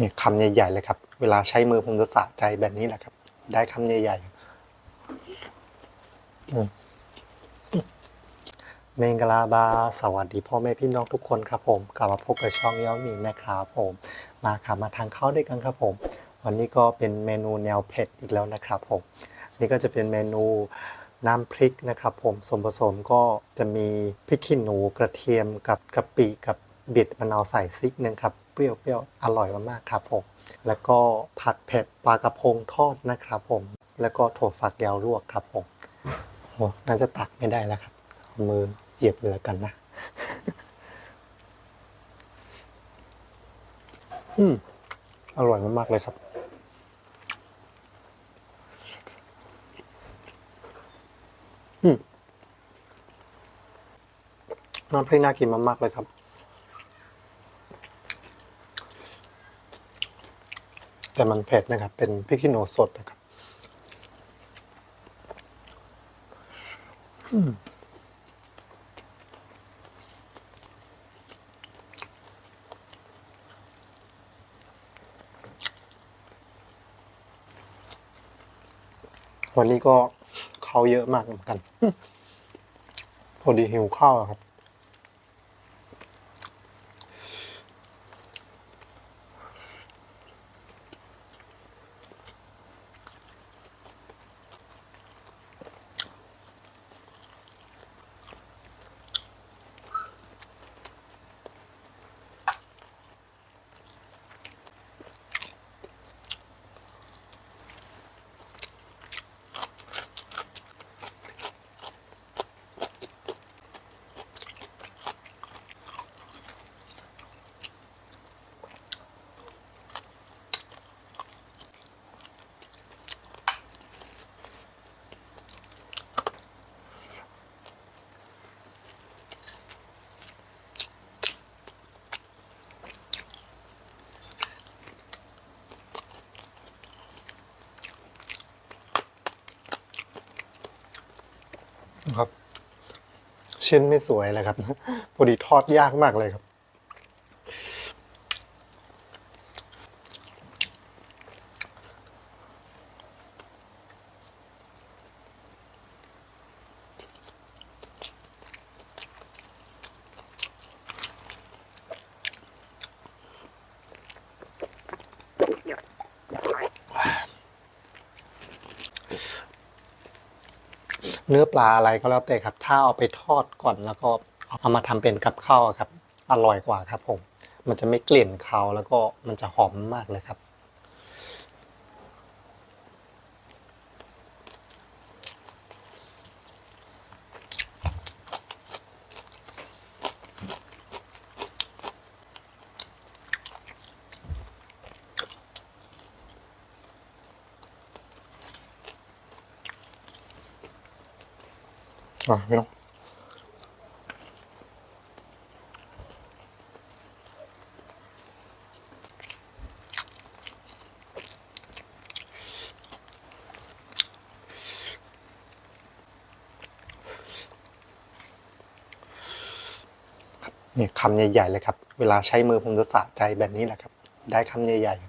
นี่คำใหญ่ๆเลยครับ เวลาใช้มือผมจะสะใจแบบนี้แหละครับ ได้คำใหญ่ๆเมงกลาบา สวัสดีพ่อแม่พี่น้องทุกคนครับผม กลับมาพบกับช่องย้อมมีนะครับผม มาครับมาทานข้าวด้วยกันครับผม วันนี้ก็เป็นเมนูแนวเผ็ดอีกแล้วนะครับผม นี่ก็จะเป็นเมนูน้ำพริกนะครับผมส่วนผสมก็จะมีพริกขี้หนูกระเทียมกับกะปิกับบิดมะนาวใส่ซิกหนึงครับ เปรี้ยวๆอร่อยมากๆครับผม แล้วก็ผัดเผ็ดปลากระพงทอดนะครับผม แล้วก็ถั่วฝักยาวลวกครับผมโอ้น่าจะตักไม่ได้แล้วครับ มือเหยียบเลยแล้วกันนะ อืม อร่อยมากๆเลยครับน้ำพริกน่ากินมากๆเลยครับ แต่มันเผ็ดนะครับ เป็นพริกขี้หนูสดนะครับวันนี้ก็เขาวเยอะมากเหมือนกัน พอดีหิวข้าวครับ ชิ้นไม่สวยเลยครับพอดีทอดยากมากเลยครับ เนื้อปลาอะไรก็แล้วแต่ครับ ถ้าเอาไปทอดก่อนแล้วก็เอามาทำเป็นกับข้าวครับ อร่อยกว่าครับผม มันจะไม่กลิ่นคาวแล้วก็มันจะหอมมากเลยครับ อะพี่น้องนี่คำใหญ่ๆเลยครับ เวลาใช้มือผมจะสะใจแบบนี้แหละครับ ได้คำใหญ่ๆ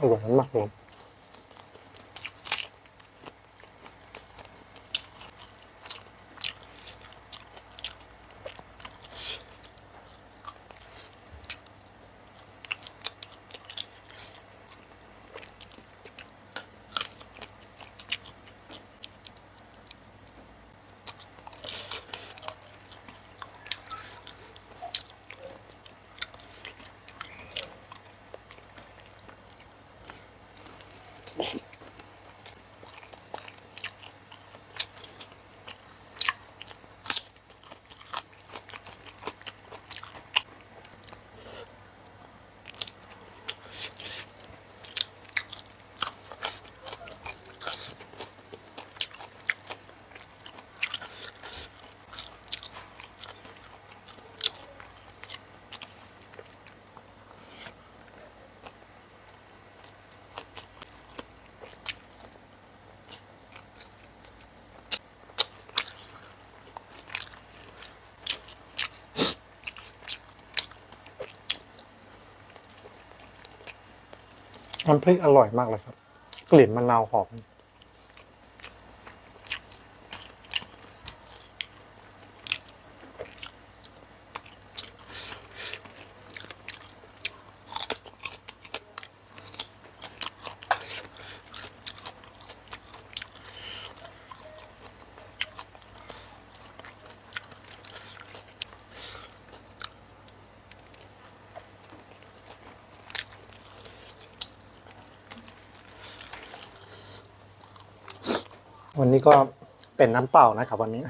อืมอ น้ำพริกอร่อยมากเลยครับ กลิ่นมะนาวหอม วันนี้ก็เป็นน้ำเปล่านะครับวันนี้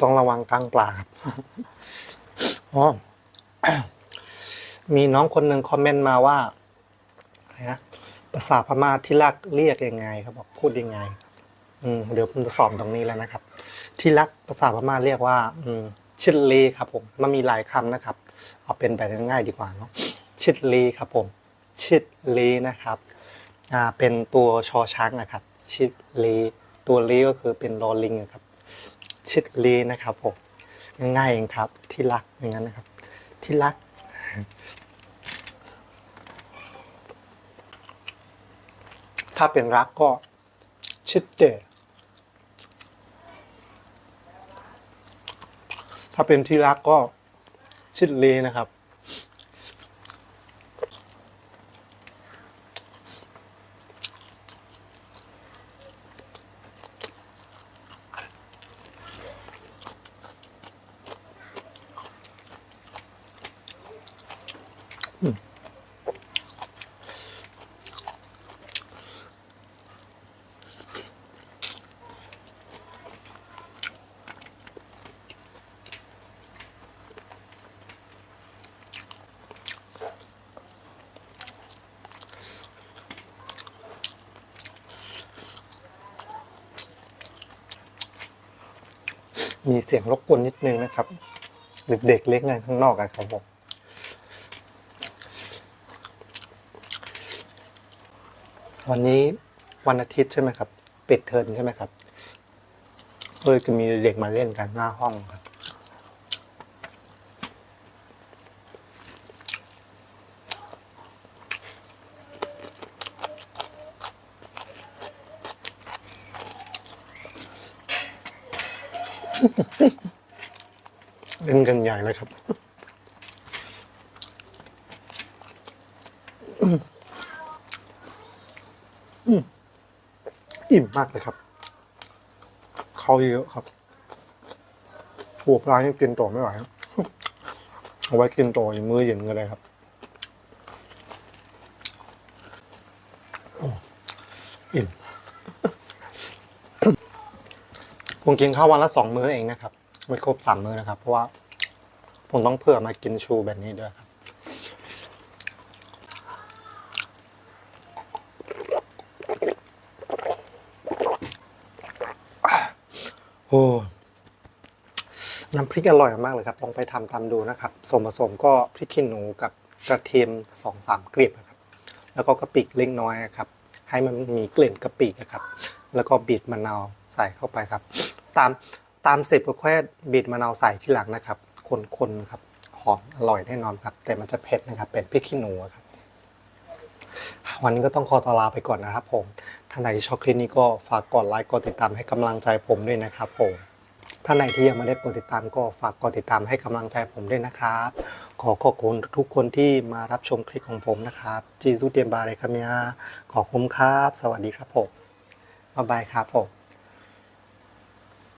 ต้องระวังกลางปลาครับอ๋อมีน้องคนหนึ่งคอมเมนต์มาว่าอะไรนะภาษาพม่าที่รักเรียกยังไงครับบอกพูดยังไง อืมเดี๋ยวผมจะสอนตรงนี้แล้วนะครับ ที่รักภาษาพม่าเรียกว่า อืม ชิดลีครับ ผม มันมีหลายคำนะครับ เอาเป็นแบบง่ายๆดีกว่าเนาะชิดลีครับ ผม ชิดลีนะครับอ่าเป็นตัวชอช้างนะครับ ชิดลีตัวลีก็คือเป็นลอลิงครับ ชิดลีนะครับผมง่ายๆเองครับที่รักอย่างนั้นนะครับ ที่รัก ถ้าเป็นรักก็ชิดเดถ้าเป็นที่รักก็ชิดลีนะครับ มีเสียงรบกวนนิดนึงนะครับเด็กๆเล็กงานข้างนอกอะครับผมวันนี้วันอาทิตย์ใช่ไหมครับ ปิดเทอมใช่ไหมครับ เอยจะมีเด็กมาเล่นกันหน้าห้องครับ เล่นกันใหญ่เลยครับอิ่มมากเลยครับเขาเยอะครับหัวปลานี่กินต่อไม่ไหวครับเอาไว้กินต่ออีกมื้อเย็นก็ได้ครับอิ่ม ผมกินข้าววันละสองมื้อเองนะครับ ไม่ครบสามมื้อนะครับ เพราะว่าผมต้องเผื่อมากินชูแบบนี้ด้วยครับ โอ้น้ำพริกอร่อยมากเลยครับ ลองไปทำตามดูนะครับ ส่วนผสมก็พริกขี้หนูกับกระเทียมสองสามกลีบนะครับ แล้วก็กะปิเล็กน้อยครับ ให้มันมีกลิ่นกะปินะครับ แล้วก็บีบมะนาวใส่เข้าไปครับ ตามตามเสร็จก็แค่บีบมะนาวใส่ที่หลังนะครับ คนๆครับหอมอร่อยแน่นอนครับ แต่มันจะเผ็ดนะครับ เป็นพริกขี้หนูครับ วันนี้ก็ต้องขอตัวลาไปก่อนนะครับ ผมท่านไหนที่ชอบคลิปนี้ก็ฝากกดไลค์กดติดตามให้กำลังใจผมด้วยนะครับ ผมท่านไหนที่ยังไม่ได้กดติดตามก็ฝากกดติดตามให้กำลังใจผมด้วยนะครับ ขอขอบคุณทุกคนที่มารับชมคลิปของผมนะครับจีซูเตียมบาเรคามียขอบคุณครับ สวัสดีครับผมบ๊ายบายครับผม